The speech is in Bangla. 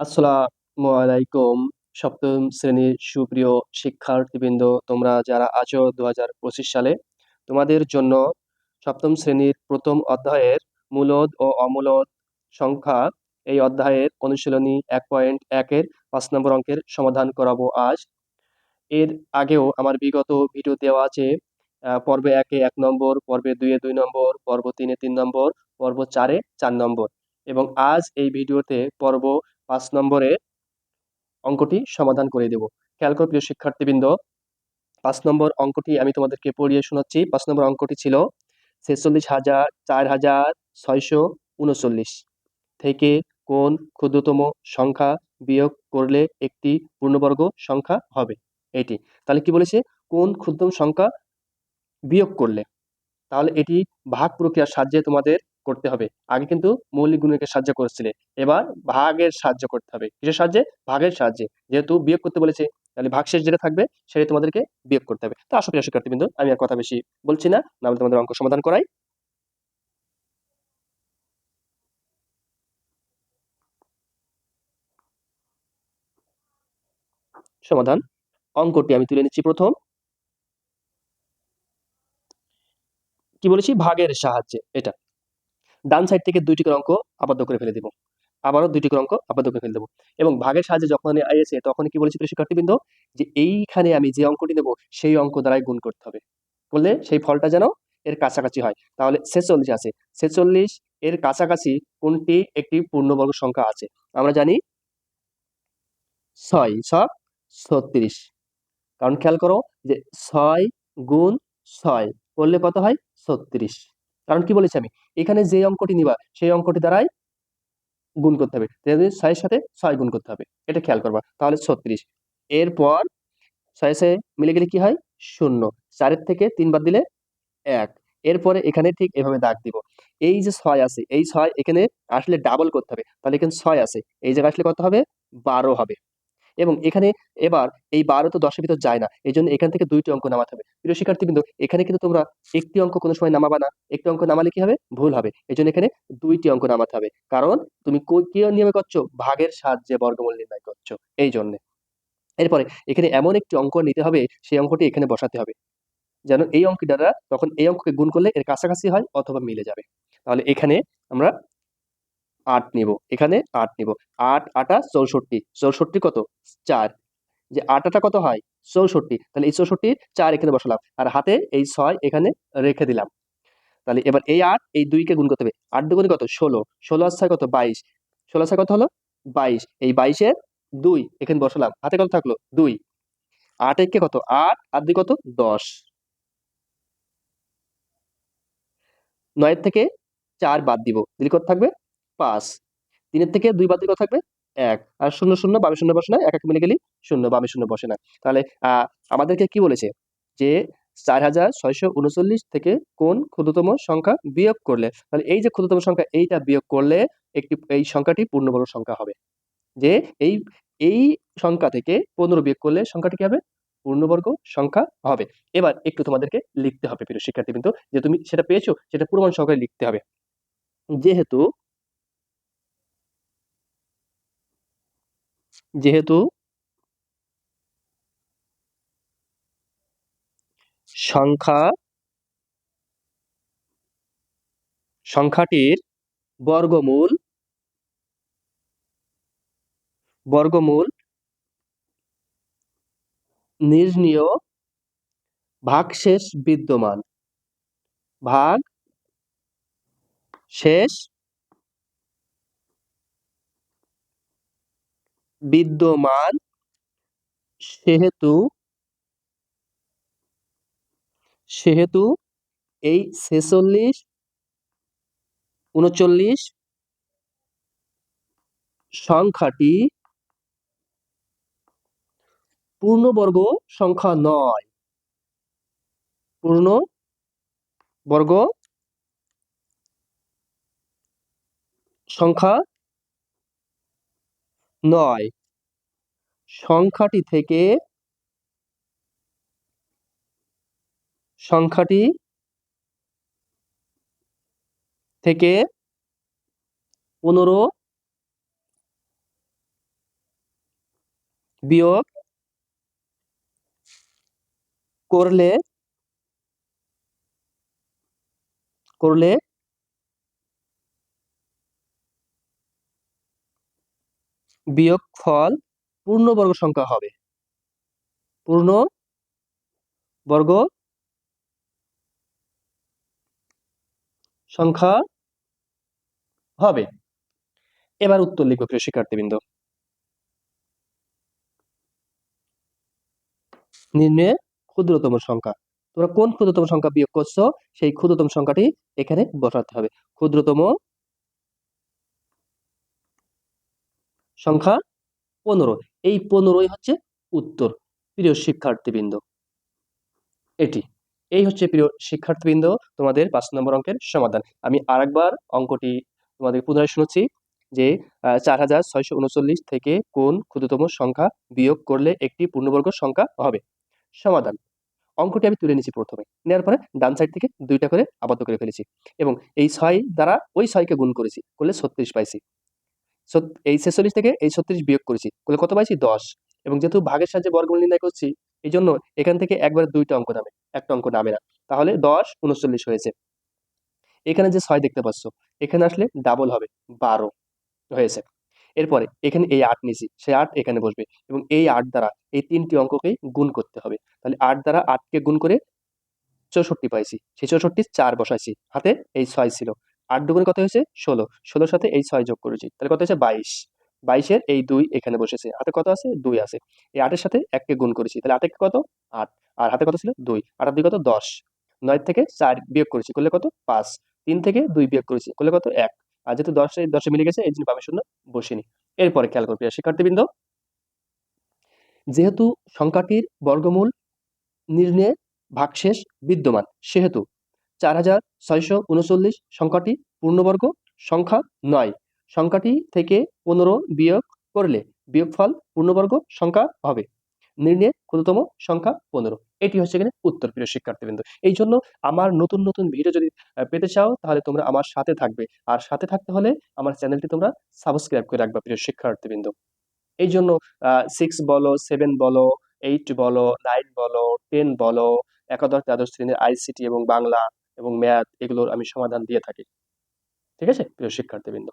আসসালামু আলাইকুম সপ্তম শ্রেণির সুপ্রিয় শিক্ষার্থীবৃন্দ, তোমরা যারা আছো দু হাজার পঁচিশ সালে, তোমাদের জন্য সপ্তম শ্রেণির প্রথম অধ্যায়ের মূলদ ও অমূলদ সংখ্যা। এই অধ্যায়ের অনুশীলনী এক পয়েন্ট একের পাঁচ নম্বর অঙ্কের সমাধান করাবো আজ। এর আগেও আমার বিগত ভিডিও দেওয়া আছে পর্বে একে এক নম্বর, পর্বে দুইয়ে দুই নম্বর, পর্ব তিনে তিন নম্বর, পর্ব চারে চার নম্বর। এবং আজ এই ভিডিওতে পর্ব পাঁচ নম্বরে অঙ্কটি সমাধান করে দেব। খেয়াল করে প্রিয় শিক্ষার্থীবৃন্দ, পাঁচ নম্বর অঙ্কটি আমি তোমাদেরকে পড়িয়ে শোনাচ্ছি। পাঁচ নম্বর অঙ্কটি ছিল ছেচল্লিশ হাজার, চার হাজার, ছয়শো উনচল্লিশ। থেকে কোন ক্ষুদ্রতম সংখ্যা বিয়োগ করলে একটি পূর্ণবর্গ সংখ্যা হবে এটি। তাহলে কি বলেছে? কোন ক্ষুদ্রতম সংখ্যা বিয়োগ করলে। তাহলে এটি ভাগ প্রক্রিয়ার সাহায্যে তোমাদের করতে হবে। আগে কিন্তু মৌলিক গুণকে সাহায্য করেছিলে। এবার ভাগের সাহায্য করতে হবে। কিসের সাহায্যে? ভাগের সাহায্যে। যেহেতু বিয়োগ করতে বলেছে, তাহলে ভাগ শেষ যেটা থাকবে সেটাই তোমাদেরকে বিয়োগ করতে হবে। তো আসো প্রিয় শিক্ষার্থীবৃন্দ, আমি আর কথা বেশি বলছি না। না তোমাদের অঙ্ক সমাধান করাই। সমাধান। অঙ্কটি আমি তুলে নিচ্ছি প্রথম। কি বলেছি? ভাগের সাহায্যে। এটা। ডান সাইড থেকে দুইটি করে অঙ্ক আবদ্ধ করে ফেলে দিব। আবারও দুইটি করে অঙ্ক আবদ্ধ করে ফেলে দেবো। এবং ভাগের সাহায্যে যখন আইএসে তখন কি বলেছি শিক্ষার্থীবৃন্দ? যে এইখানে আমি যে অঙ্কটি নেব, সেই অঙ্ক দ্বারাই গুণ করতে হবে। বললে সেই ফলটা যেন এর কাছাকাছি হয়। তাহলে ছেচল্লিশ আছে। ছেচল্লিশ এর কাছাকাছি কোনটি? একটি পূর্ণবর্গ সংখ্যা আছে। আমরা জানি ছয় ছক ছত্রিশ। কারণ খেয়াল করো যে ছয় গুণ ছয়, করলে কত হয়? ছত্রিশ। কারণ কি বলেছি আমি? এখানে যে অঙ্কটি নিবা, সেই অঙ্কটি দ্বারাই গুণ করতে হবে। ছয়ের সাথে ছয় গুণ করতে হবে। এটা খেয়াল করবা। তাহলে ছত্রিশ। এরপর ছয় ছয় মিলে গেলে কি হয়? শূন্য। চারের থেকে তিনবার দিলে এক। এরপরে এখানে ঠিক এভাবে দাগ দিব। এই যে ছয় আছে, এই ছয় এখানে আসলে ডাবল করতে হবে। তাহলে এখানে ছয় আছে। এই জায়গায় আসলে কত হবে? বারো হবে। এবং এখানে এবার এই বারো তো দশের ভিতর যায় না এই জন্য এখান থেকে দুইটি অঙ্ক নামাতে হবে। প্রিয় শিক্ষার্থী কিন্তু এখানে কিন্তু তোমরা একটি অঙ্ক কোনো সময় নামাবা না, একটি অঙ্ক নামালে কি হবে? ভুল হবে। এই জন্য এখানে দুইটি অঙ্ক নামাতে হবে। কারণ তুমি কি নিয়মে করছ? ভাগের সাহায্যে বর্গমূল নির্ণয় করছ, এই জন্য। এরপরে এখানে এমন একটি অঙ্ক নিতে হবে, সেই অঙ্কটি এখানে বসাতে হবে। যেন এই অঙ্কটি দ্বারা তখন এই অঙ্ককে গুণ করলে এর কাছাকাছি হয় অথবা মিলে যাবে। তাহলে এখানে আমরা আট নিব। এখানে আট নিব। আট, আটা, চৌষট্টি। চৌষট্টি কত? চার। যে আট, আটা কত হয়? চৌষট্টি। তাহলে এই চৌষট্টি চার এখানে বসালাম। আর হাতে এই ছয় এখানে রেখে দিলাম। তাহলে এবার এই আট এই দুইকে গুণ করতে হবে। আট দুগুণে কত? ষোলো। ষোলো আর কত? বাইশ। ষোলো ছয় কত হলো? বাইশ। এই বাইশের দুই এখানে বসালাম। হাতে কত থাকল? দুই। আট একে কত? আট। আর দুই কত? দশ। নয়ের থেকে চার বাদ দিব। দিলে কত থাকবে? পাঁচ। তিনের থেকে দুই বাদ দিলে থাকবে এক। আর শূন্য শূন্য, বামে শূন্য বসে না এক এক মিলে গেলি শূন্য, বামে শূন্য বসে না তাহলে আমাদেরকে কি বলেছে? যে চার হাজার ছয়শো উনচল্লিশ থেকে কোন ক্ষুদ্রতম সংখ্যা বিয়োগ করলে? তাহলে এই যে ক্ষুদ্রতম সংখ্যা, এইটা বিয়োগ করলে একটি, এই সংখ্যাটি পূর্ণবর্গ সংখ্যা হবে। যে এই এই সংখ্যা থেকে পনেরো বিয়োগ করলে সংখ্যাটি কি হবে? পূর্ণবর্গ সংখ্যা হবে। এবার একটু তোমাদেরকে লিখতে হবে প্রিয় শিক্ষার্থী কিন্তু যে তুমি সেটা পেয়েছ, সেটা প্রমাণ সহকারে লিখতে হবে। যেহেতু যেহেতু সংখ্যা সংখ্যাটির বর্গমূল বর্গমূল নির্ণীয় ভাগশেষ বিদ্যমান। ভাগ শেষ বিদ্যমান সেহেতু সেহেতু এই ছেচল্লিশ উনচল্লিশ সংখ্যাটি পূর্ণবর্গ সংখ্যা নয়। পূর্ণ বর্গ সংখ্যা নয়। সংখ্যাটি থেকে সংখ্যাটি থেকে পনেরো বিয়োগ করলে করলে বিয়োগ ফল পূর্ণবর্গ সংখ্যা হবে। পূর্ণ বর্গ সংখ্যা হবে। এবার উত্তর লিখবে প্রিয় শিক্ষার্থীবৃন্দ। নির্ণয়ে ক্ষুদ্রতম সংখ্যা। তোমরা কোন ক্ষুদ্রতম সংখ্যা বিয়োগ করছ? সেই ক্ষুদ্রতম সংখ্যাটি এখানে বসাতে হবে। ক্ষুদ্রতম সংখ্যা পনেরো। এই পনেরোই হচ্ছে উত্তর। প্রিয় শিক্ষার্থীবৃন্দ, এটি। এই হচ্ছে প্রিয় শিক্ষার্থীবৃন্দ, তোমাদের পাঁচ নম্বর অঙ্কের সমাধান। আমি আরেকবার অঙ্কটি তোমাদের পুনরায় শুনেছি যে চার হাজার ছয়শো উনচল্লিশ থেকে কোন ক্ষুদ্রতম সংখ্যা বিয়োগ করলে একটি পূর্ণবর্গ সংখ্যা হবে? সমাধান। অঙ্কটি আমি তুলে নিয়েছি প্রথমে। নেওয়ার পরে ডান সাইড থেকে দুইটা করে আবদ্ধ করে ফেলেছি এবং এই ছয় দ্বারা ওই ছয়কে গুণ করেছি, করলে ছত্রিশ পাইছি। এই ছেচল্লিশ থেকে এই ছত্রিশ বিয়োগ করেছি। করলে কত পাইছি? দশ। এবং যেহেতু ভাগের সাহায্যে বর্গমূল নির্ণয় করছি এই জন্য এখান থেকে একবার দুইটা অঙ্ক নামে, একটা অঙ্ক নামে না। তাহলে দশ উনচল্লিশ হয়েছে। এখানে যে ছয় দেখতে পাচ্ছ, এখানে আসলে ডাবল হবে, বারো হয়েছে। এরপরে এখানে এই আট নিছি সেই আট এখানে বসবে এবং এই আট দ্বারা এই তিনটি অঙ্ককেই গুণ করতে হবে। তাহলে আট দ্বারা আটকে গুণ করে চৌষট্টি পাইছি, সেই চৌষট্টি চার বসাইছি, হাতে এই ছয় ছিল। আট দুগুণে কত হয়েছে? ষোলো। ষোলোর সাথে এই ছয় যোগ করেছি। তাহলে কত হয়েছে? বাইশ। বাইশের এই দুই এখানে বসেছে। হাতে কত আছে? দুই আছে। এই আটের সাথে এককে গুণ করেছি। তাহলে আটে কত? আট। আর হাতে কত ছিল? দুই। আট দুই কত? দশ। নয় থেকে চার বিয়োগ করেছি। করলে কত? পাঁচ। তিন থেকে দুই বিয়োগ করেছি। করলে কত? এক। আর যেহেতু দশে দশে মিলে গেছে এই জন্য বামে শূন্য বসিনি। এরপরে খেয়াল করবি শিক্ষার্থীবৃন্দ। যেহেতু সংখ্যাটির বর্গমূল নির্ণয়ে ভাগশেষ বিদ্যমান, সেহেতু চার হাজার ছয়শো উনচল্লিশ সংখ্যাটি পূর্ণবর্গ সংখ্যা নয়। সংখ্যাটি থেকে পনেরো বিয়োগ করলে বিয়োগফল পূর্ণবর্গ সংখ্যা হবে। নির্ণয়ে ক্ষুদ্রতম সংখ্যা পনেরো। এটি হচ্ছে এখানে উত্তর, প্রিয় শিক্ষার্থীবৃন্দ। এই জন্য আমার নতুন নতুন ভিডিও যদি পেতে চাও, তাহলে তোমরা আমার সাথে থাকবে। আর সাথে থাকতে হলে আমার চ্যানেলটি তোমরা সাবস্ক্রাইব করে রাখবে, প্রিয় শিক্ষার্থীবৃন্দ। এই জন্য সিক্স বলো সেভেন বলো এইট বলো নাইন বলো টেন বলো, একাদশ, দ্বাদশ শ্রেণির আইসিটি এবং বাংলা এবং ম্যাথ এগুলোর আমি সমাধান দিয়ে থাকি। ঠিক আছে? প্রিয় শিক্ষার্থীবৃন্দ।